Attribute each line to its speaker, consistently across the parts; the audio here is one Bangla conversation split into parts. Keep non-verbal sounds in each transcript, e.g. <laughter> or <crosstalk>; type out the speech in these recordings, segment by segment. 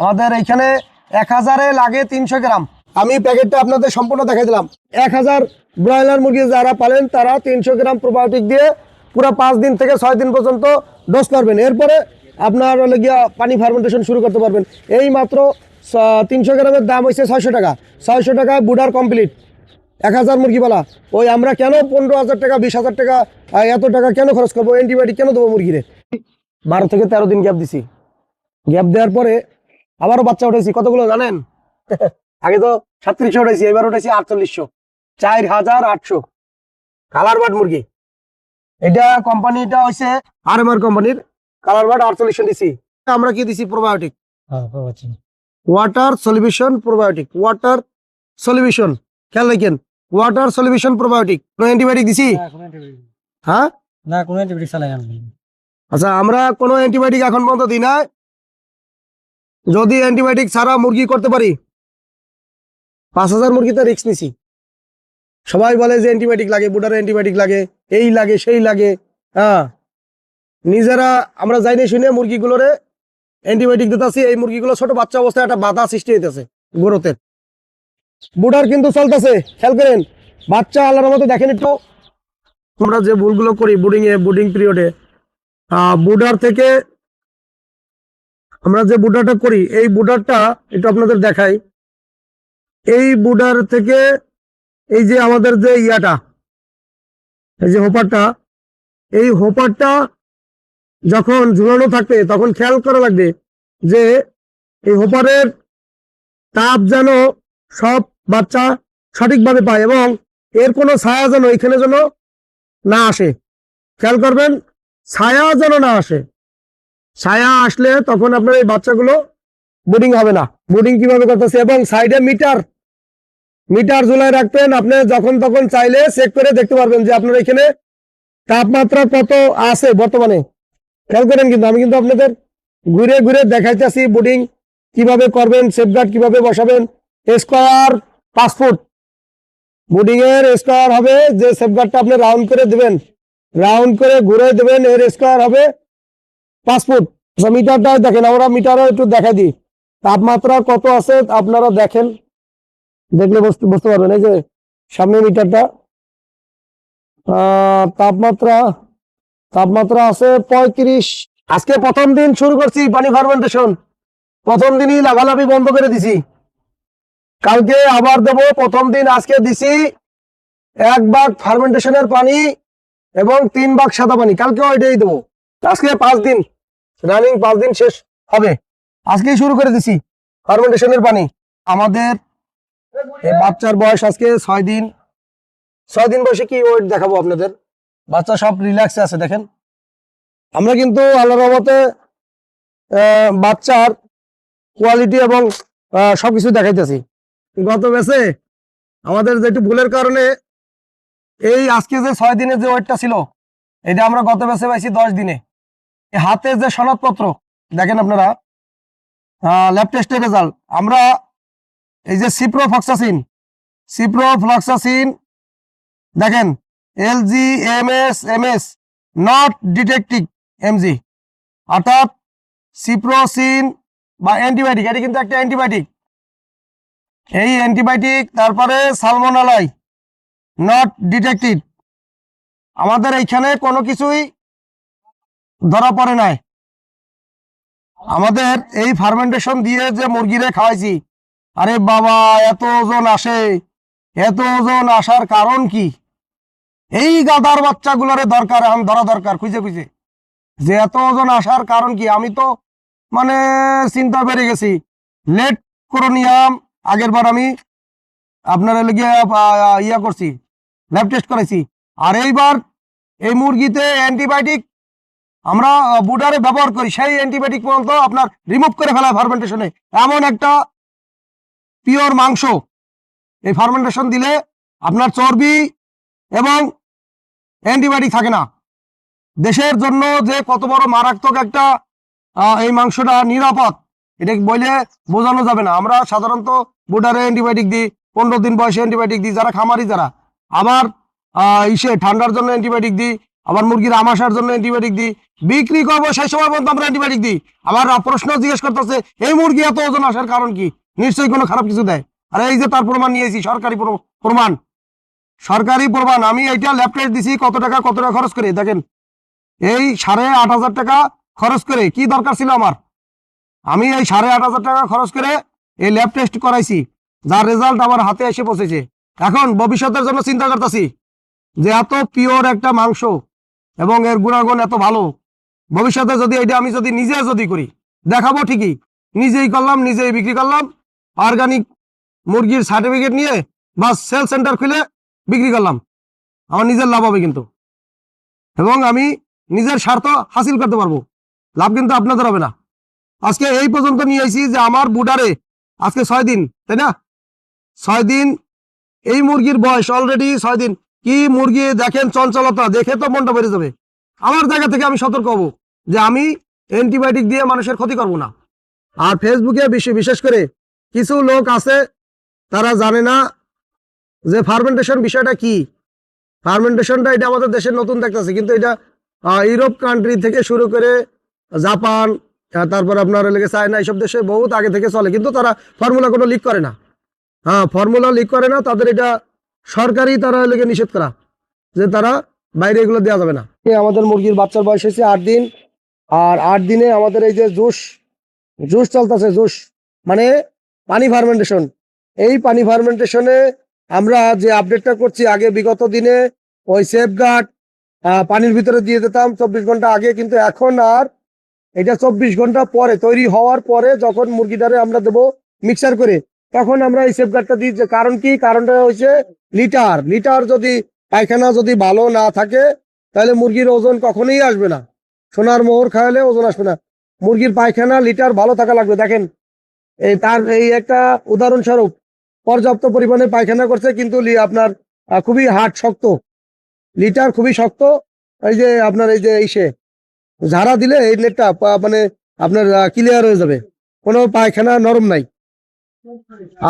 Speaker 1: আমাদের এইখানে এক হাজারে লাগে তিনশো গ্রাম। আমি প্যাকেটটা আপনাদের সম্পূর্ণ দেখাই দিলাম। এক হাজার ব্রয়লার মুরগি যারা পালেন, তারা তিনশো গ্রাম প্রোবায়োটিক দিয়ে পুরো পাঁচ দিন থেকে ছয় দিন পর্যন্ত ডোজ করবেন। এরপরে আপনার হলে গিয়া পানি ফার্মেন্টেশন শুরু করতে পারবেন। এই মাত্র তিনশো গ্রামের দাম হয়েছে ছয়শো টাকা। ছয়শো টাকা বুডার কমপ্লিট এক হাজার মুরগিওয়ালা। ওই আমরা কেন পনেরো হাজার টাকা, বিশ হাজার টাকা এত টাকা কেন খরচ করব? অ্যান্টিবায়োটিক কেন দেবো মুরগিরে? বারো থেকে তেরো দিন গ্যাপ দিছি। গ্যাপ দেওয়ার পরে আবারও বাচ্চা উঠেছি কতগুলো জানেন? <laughs> আগে তো সাতত্রিশশো উঠেছি এবার উঠেছি আটচল্লিশশো। চার হাজার আটশো। কালার বাট মুরগি। এটা কোম্পানিটা হচ্ছে আর এম আর কোম্পানির। কালার বাট আটচল্লিশশো দিছি। আমরা কি দিছি? Probiotic. Water solution probiotic. Water solution. খেয়াল রাখেন ওয়াটার সলিউশন প্রোবায়োটিক। কোনো অ্যান্টিবায়োটিক দিছি? হ্যাঁ?
Speaker 2: না কোনো অ্যান্টিবায়োটিক চালাই
Speaker 1: আচ্ছা আমরা কোনো অ্যান্টিবায়োটিক এখন পর্যন্ত দিই না যদি অ্যান্টিবায়োটিক ছাড়া মুরগি করতে পারি, পাঁচ হাজার মুরগি তো রিস্ক নিছি। সবাই বলে যে অ্যান্টিবায়োটিক লাগে বুডারে অ্যান্টিবায়োটিক লাগে, এই লাগে, সেই লাগে হ্যাঁ। নিজেরা, আমরা যাইনি শুনে মুরগিগুলোরে অ্যান্টিবায়োটিক দিতেছি, এই মুরগিগুলো ছোট বাচ্চা অবস্থায় একটা বাধা সৃষ্টি হইতেছে গ্রোথের বুডার কিন্তু চলতেছে, খেয়াল করেন, বাচ্চা আল্লাহর মতো দেখেন একটু। আমরা যে ভুলগুলো করি বুডিং এ বুডিং পিরিয়ডে বুডার থেকে আমরা যে বুডারটা করি, এই বুডারটা একটু আপনাদের দেখাই। এই বুডার থেকে এই যে আমাদের যে ইয়াটা, এই যে হোপারটা, এই হোপারটা যখন ঝুলানো থাকবে, তখন খেয়াল করা লাগবে যে এই হোপারের তাপ যেন সব বাচ্চা সঠিকভাবে পায় এবং এর কোনো ছায়া যেন এখানে যেন না আসে। খেয়াল করবেন, ছায়া যেন না আসে। ছায়া আসলে তখন আপনার এই বাচ্চাগুলো বোর্ডিং হবে না। বোর্ডিং কীভাবে করতেছে? এবং সাইডে মিটার মিটার ঝুলাই রাখবেন। আপনি যখন তখন চাইলে চেক করে দেখতে পারবেন যে আপনার এখানে তাপমাত্রা কত আছে বর্তমানে। খেয়াল করেন কিন্তু, আমি কিন্তু আপনাদের ঘুরে ঘুরে দেখাইতেছি বোর্ডিং কীভাবে করবেন সেফগার্ড কীভাবে বসাবেন। Square feet. বোর্ডিং এর স্কোয়ার হবে যে সেফগার্ডটা আপনি রাউন্ড করে দেবেন। রাউন্ড করে ঘুরে দেবেন, এর স্কোয়ার হবে পাঁচ ফুট আচ্ছা, মিটারটা দেখেন আমরা মিটারও একটু দেখা দিই। তাপমাত্রা কত আছে আপনারা দেখেন। দেখলে বুঝতে পারবেন এই যে সামনে মিটারটা তাপমাত্রা তাপমাত্রা আছে পঁয়ত্রিশ। আজকে প্রথম দিন শুরু করছি পানি ফার্মেন্টেশন প্রথম দিনই লাভালাভি বন্ধ করে দিছি। কালকে আবার দেবো প্রথম দিন আজকে দিছি এক ভাগ ফার্মেন্টেশনের পানি এবং তিন ভাগ সাদা পানি। কালকে ওইটাই দেবো। আজকে পাঁচ দিন রানিং পাঁচ দিন শেষ হবে। আজকেই শুরু করে দিছি ফার্মেন্টেশনের পানি। আমাদের বাচ্চার বয়স আজকে ছয় দিন। ছয় দিন বয়সে কি ওয়েট দেখাবো আপনাদের? বাচ্চা সব রিল্যাক্সে আছে দেখেন। আমরা কিন্তু আল্লাহ আহ, বাচ্চার কোয়ালিটি এবং আহ, সবকিছু দেখাইতেছি। গত বেসে আমাদের যে একটু ভুলের কারণে এই আজকে যে ছয় দিনের যে ওয়েটটা ছিল এটা আমরা গত বেসে পাইছি দশ দিনে। হাতে যে সনদপত্র, দেখেন আপনারা ল্যাব টেস্টের রেজাল্ট আমরা এই যে সিপ্রোফ্লক্সাসিন সিপ্রোফ্লক্সাসিন দেখেন L G M S M S not detective MG অর্থাৎ সিপ্রোসিন বা অ্যান্টিবায়োটিক এটি কিন্তু একটা অ্যান্টিবায়োটিক এই অ্যান্টিবায়োটিক তারপরে সালমোনালাই নট ডিটেক্টেড আমাদের এইখানে কোনো কিছুই ধরা পড়ে নাই। আমাদের এই ফার্মেন্টেশন দিয়ে যে মুরগিরে খাওয়াইছি, আরে বাবা, এত ওজন আসে, এত ওজন আসার কারণ কি? এই গাদার বাচ্চাগুলোরে দরকার, এখন ধরা দরকার, খুঁজে খুঁজে। যে এত ওজন আসার কারণ কি? আমি তো মানে চিন্তা বেড়ে গেছি। লেট করোনিয়াম আগের বার আমি আপনার গিয়ে ইয়া করছি ল্যাব টেস্ট করেছি আর এইবার এই মুরগিতে অ্যান্টিবায়োটিক আমরা বুডারে ব্যবহার করি, সেই অ্যান্টিবায়োটিক পর্যন্ত আপনার রিমুভ করে ফেলায় ফার্মেন্টেশনে এমন একটা পিওর মাংস, এই ফার্মেন্টেশন দিলে আপনার চর্বি এবং অ্যান্টিবায়োটিক থাকে না। দেশের জন্য যে কত বড় মারাত্মক একটা এই মাংসটা নিরাপদ, এটা বলে বোঝানো যাবে না। আমরা সাধারণত বুডারে অ্যান্টিবায়োটিক দিই, পনেরো দিন বয়সে অ্যান্টিবায়োটিক দিই, যারা খামারি যারা। আবার ইসে ঠান্ডার জন্য অ্যান্টিবায়োটিক দিই, আবার মুরগির আমাশার জন্য অ্যান্টিবায়োটিক দিই বিক্রি করব, সেই সময় পর্যন্ত আমরা অ্যান্টিবায়োটিক দিই। আমার প্রশ্ন জিজ্ঞেস করতেছে, এই মুরগি এত ওজন আসার কারণ কি? নিশ্চয়ই কোনো খারাপ কিছু দেয়। আর এই যে তার প্রমাণ নিয়েছি সরকারি প্রমাণ। সরকারি প্রমাণ, আমি এইটা ল্যাপটপ দিছি, কত টাকা কত টাকা খরচ করে, দেখেন। এই সাড়ে আট হাজার টাকা খরচ করে, কি দরকার ছিল আমার? আমি এই সাড়ে আট হাজার টাকা খরচ করে এই ল্যাব টেস্ট করাইছি, যার রেজাল্ট আমার হাতে এসে পৌঁছেছে। এখন ভবিষ্যতের জন্য চিন্তা করতেছি যে এত পিওর একটা মাংস এবং এর গুণাগুণ এত ভালো ভবিষ্যতে যদি এটা আমি যদি নিজে যদি করি, দেখাবো ঠিকই। নিজেই করলাম, নিজেই বিক্রি করলাম অর্গানিক মুরগির সার্টিফিকেট নিয়ে বা সেল সেন্টার খুলে বিক্রি করলাম। আমার নিজের লাভ হবে কিন্তু। এবং আমি নিজের স্বার্থ হাসিল করতে পারব। লাভ কিন্তু আপনাদের হবে না। আজকে এই পর্যন্ত নিয়ে আইছি যে আমার বুডারে আজকে ছয় দিন, তাই না? ছয় দিন এই মুরগির বয়স অলরেডি ছয় দিন। কি মুরগি দেখেন চঞ্চলতা, দেখে তো মনটা বেড়ে যাবে। আমার জায়গা থেকে আমি সতর্ক হব। যে আমি অ্যান্টিবায়োটিক দিয়ে মানুষের ক্ষতি করব না। আর ফেসবুকে বেশি বিশেষ করে কিছু লোক আছে, তারা জানে না যে ফার্মেন্টেশন বিষয়টা কি। ফার্মেন্টেশনটা এটা আমাদের দেশের নতুন দেখতেছে, কিন্তু এটা ইউরোপ কান্ট্রি থেকে শুরু করে জাপান তারপর আপনার লেগে চায়না, এইসব দেশে বহুত আগে থেকে চলে, কিন্তু তারা ফর্মুলা কোনো লিক করে না। হ্যাঁ ফর্মুলা লিক করে না, তাদের এটা সরকারি তারা লেগে নিষেধ করা, যে তারা বাইরে এগুলো দেওয়া যাবে না। আমাদের মুরগির বাচ্চার বয়স হয়েছে আট দিন আর আট দিনে আমাদের এই যে জুস জুস চলতেছে, জুস। মানে পানি ফার্মেন্টেশন এই পানি ফার্মেন্টেশনে আমরা যে আপডেটটা করছি, আগে বিগত দিনে ওই সেফগার্ড পানির ভিতরে দিয়ে দিতাম চব্বিশ ঘণ্টা আগে, কিন্তু এখন আর এটা চব্বিশ ঘণ্টা পরে, তৈরি হওয়ার পরে যখন মুরগিটারে আমরা দেবো মিক্সার করে, তখন আমরা এই সেফগার্ডটা দিই। যে কারণ কি? কারণটা হচ্ছে লিটার। লিটার যদি পায়খানা যদি ভালো না থাকে, তাহলে মুরগির ওজন কখনোই আসবে না। সোনার মোহর খাওয়ালে ওজন আসবে না। মুরগির পায়খানা লিটার ভালো থাকা লাগবে, দেখেন। এই তার এই একটা উদাহরণস্বরূপ, পর্যাপ্ত পরিমাণে পায়খানা করছে, কিন্তু আপনার খুবই হার্ড শক্ত। লিটার খুবই শক্ত, এই যে আপনার, এই যে ইসে। ঝাড়া দিলে এই নেটটা মানে আপনার ক্লিয়ার হয়ে যাবে। কোনো পায়খানা নরম নাই।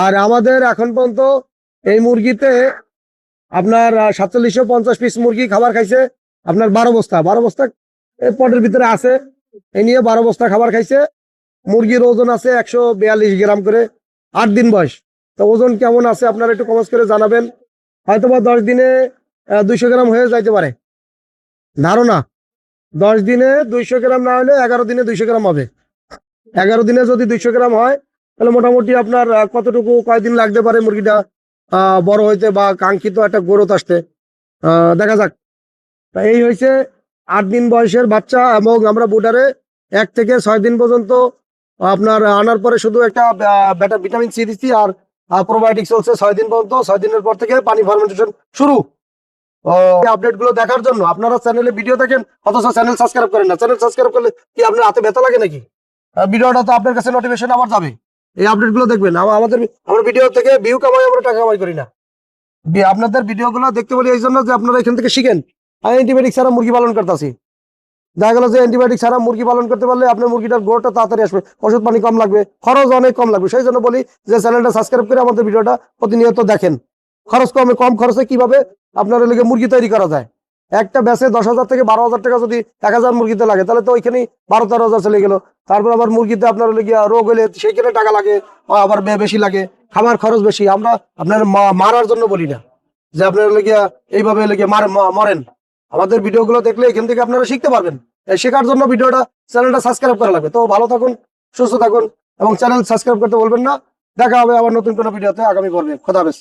Speaker 1: আর আমাদের এখন পর্যন্ত এই মুরগিতে আপনার সাতচল্লিশশো পঞ্চাশ পিস মুরগি খাবার খাইছে আপনার বারো বস্তা। বারো বস্তা পটের ভিতরে আছে। এই নিয়ে বারো বস্তা খাবার খাইছে। মুরগির ওজন আছে একশো বিয়াল্লিশ গ্রাম করে। আট দিন বয়স। তো ওজন কেমন আছে আপনারা একটু কমেন্ট করে জানাবেন। হয়তোবা দশ দিনে দুইশো গ্রাম হয়ে যাইতে পারে। ধারণা, দশ দিনে দুইশো গ্রাম না হলে এগারো দিনে দুইশো গ্রাম হবে। এগারো দিনে যদি দুইশো গ্রাম হয়, তাহলে মোটামুটি আপনার কতটুকু কয়দিন লাগতে পারে মুরগিটা বড় হইতে বা কাঙ্ক্ষিত একটা গ্রোথ আসতে? দেখা যাক। তা এই হয়েছে আট দিন বয়সের বাচ্চা এবং আমরা বুটারে এক থেকে ছয় দিন পর্যন্ত আপনার আনার পরে শুধু একটা ভিটামিন সি দিচ্ছি আর প্রোবায়োটিক চলছে ছয় দিন পর্যন্ত। ছয় দিনের পর থেকে পানি ফার্মেন্টেশন শুরু। আপডেটগুলো দেখার জন্য আপনারা চ্যানেলে ভিডিও দেখেন, অথচ চ্যানেল সাবস্ক্রাইব করেন না। চ্যানেল সাবস্ক্রাইব করলে কি আপনার হাতে ব্যথা লাগে নাকি? ভিডিওটা তো আপনার কাছে নোটিফিকেশন আবার যাবে। এই আপডেটগুলো দেখবেন। আমা- আমাদের আমার ভিডিও থেকে ভিউ কামাই, আমরা টাকা কামাই করি না। আপনাদের ভিডিও গুলো দেখতে বলি এই জন্য যে আপনারা এখান থেকে শিখেন। অ্যান্টিবায়োটিক ছাড়া মুরগি পালন করতেছি। দেখা গেল যে অ্যান্টিবায়োটিক ছাড়া মুরগি পালন করতে পারলে আপনার মুরগিটার গ্রোথটা তাড়াতাড়ি আসবে, ওষুধ পানি কম লাগবে, খরচ অনেক কম লাগবে। সেই জন্য বলি যে চ্যানেলটা সাবস্ক্রাইব করে আমাদের ভিডিওটা প্রতিনিয়ত দেখেন। খরচ কমে, কম খরচে কীভাবে আপনার লেগে মুরগি তৈরি করা যায়? একটা ব্যাসে দশ হাজার থেকে বারো হাজার টাকা যদি এক হাজার মুরগিতে লাগে, তাহলে তো ওইখানেই বারো তেরো হাজার চলে গেলো। তারপর আবার মুরগিতে আপনার লেগে রোগ হলে সেইখানে টাকা লাগে, আবার বেশি লাগে খাবার খরচ বেশি। আমরা আপনার মারার জন্য বলি না। যে আপনার লেগে এইভাবে ম- মরেন। আমাদের ভিডিওগুলো দেখলে এখান থেকে আপনারা শিখতে পারবেন। শেখার জন্য ভিডিওটা চ্যানেলটা সাবস্ক্রাইব করা লাগবে। তো ভালো থাকুন, সুস্থ থাকুন এবং চ্যানেল সাবস্ক্রাইব করতে বলবেন না। দেখা হবে আবার নতুন কোনো ভিডিওতে আগামী পর্বে। খোদা হাফেজ।